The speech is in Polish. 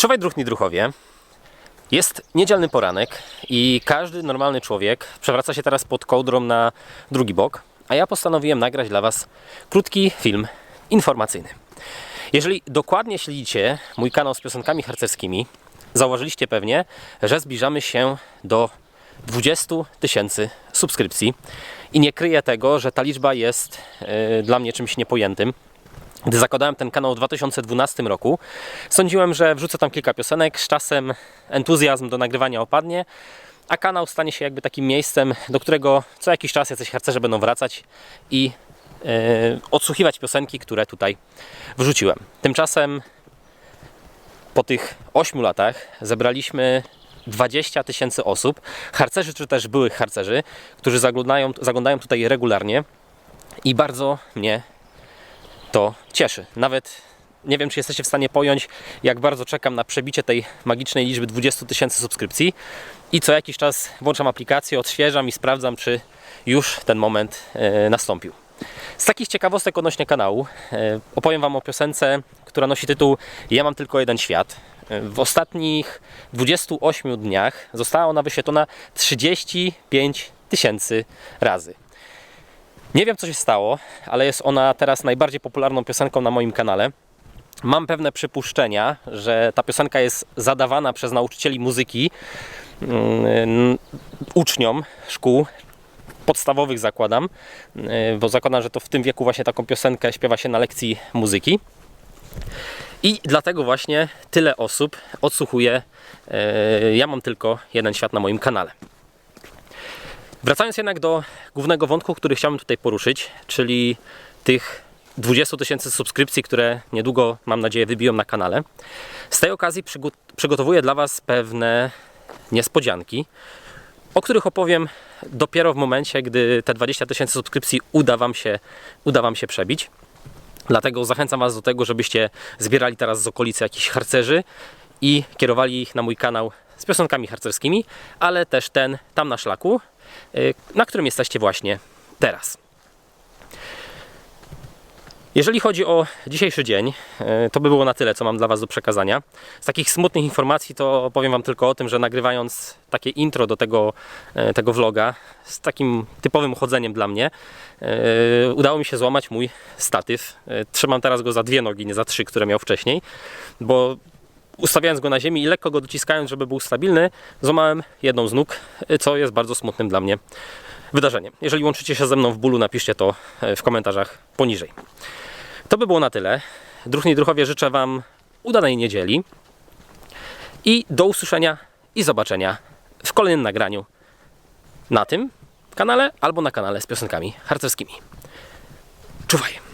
Czuwaj druhni druchowie. Jest niedzielny poranek i każdy normalny człowiek przewraca się teraz pod kołdrą na drugi bok, a ja postanowiłem nagrać dla Was krótki film informacyjny. Jeżeli dokładnie śledzicie mój kanał z piosenkami harcerskimi, zauważyliście pewnie, że zbliżamy się do 20 tysięcy subskrypcji i nie kryję tego, że ta liczba jest yy, dla mnie czymś niepojętym. Gdy zakładałem ten kanał w 2012 roku, sądziłem, że wrzucę tam kilka piosenek, z czasem entuzjazm do nagrywania opadnie, a kanał stanie się jakby takim miejscem, do którego co jakiś czas jacyś harcerze będą wracać i yy, odsłuchiwać piosenki, które tutaj wrzuciłem. Tymczasem po tych 8 latach zebraliśmy 20 tysięcy osób, harcerzy czy też byłych harcerzy, którzy zaglądają, zaglądają tutaj regularnie i bardzo mnie to cieszy. Nawet nie wiem, czy jesteście w stanie pojąć, jak bardzo czekam na przebicie tej magicznej liczby 20 tysięcy subskrypcji i co jakiś czas włączam aplikację, odświeżam i sprawdzam, czy już ten moment e, nastąpił. Z takich ciekawostek odnośnie kanału e, opowiem Wam o piosence, która nosi tytuł Ja mam tylko jeden świat. E, W ostatnich 28 dniach została ona wyświetlona 35 tysięcy razy. Nie wiem, co się stało, ale jest ona teraz najbardziej popularną piosenką na moim kanale. Mam pewne przypuszczenia, że ta piosenka jest zadawana przez nauczycieli muzyki mm, uczniom szkół podstawowych zakładam, yy, bo zakładam, że to w tym wieku właśnie taką piosenkę śpiewa się na lekcji muzyki. I dlatego właśnie tyle osób odsłuchuje. yy, Ja mam tylko jeden świat na moim kanale. Wracając jednak do głównego wątku, który chciałbym tutaj poruszyć, czyli tych 20 tysięcy subskrypcji, które niedługo, mam nadzieję, wybiją na kanale. Z tej okazji przygo- przygotowuję dla Was pewne niespodzianki, o których opowiem dopiero w momencie, gdy te 20 tysięcy subskrypcji uda wam, się, uda wam się przebić. Dlatego zachęcam Was do tego, żebyście zbierali teraz z okolicy jakichś harcerzy i kierowali ich na mój kanał z piosenkami harcerskimi, ale też ten tam na szlaku, na którym jesteście właśnie teraz. Jeżeli chodzi o dzisiejszy dzień, e, to by było na tyle, co mam dla Was do przekazania. Z takich smutnych informacji to powiem Wam tylko o tym, że nagrywając takie intro do tego, e, tego vloga, z takim typowym chodzeniem dla mnie, udało mi się złamać mój statyw. Trzymam teraz go za dwie nogi, nie za trzy, które miał wcześniej, bo ustawiając go na ziemi i lekko go dociskając, żeby był stabilny, złamałem jedną z nóg, co jest bardzo smutnym dla mnie wydarzeniem. Jeżeli łączycie się ze mną w bólu, napiszcie to e, w komentarzach poniżej. To by było na tyle. Druhni druchowie życzę Wam udanej niedzieli i do usłyszenia i zobaczenia w kolejnym nagraniu na tym kanale albo na kanale z piosenkami harcerskimi. Czuwaj!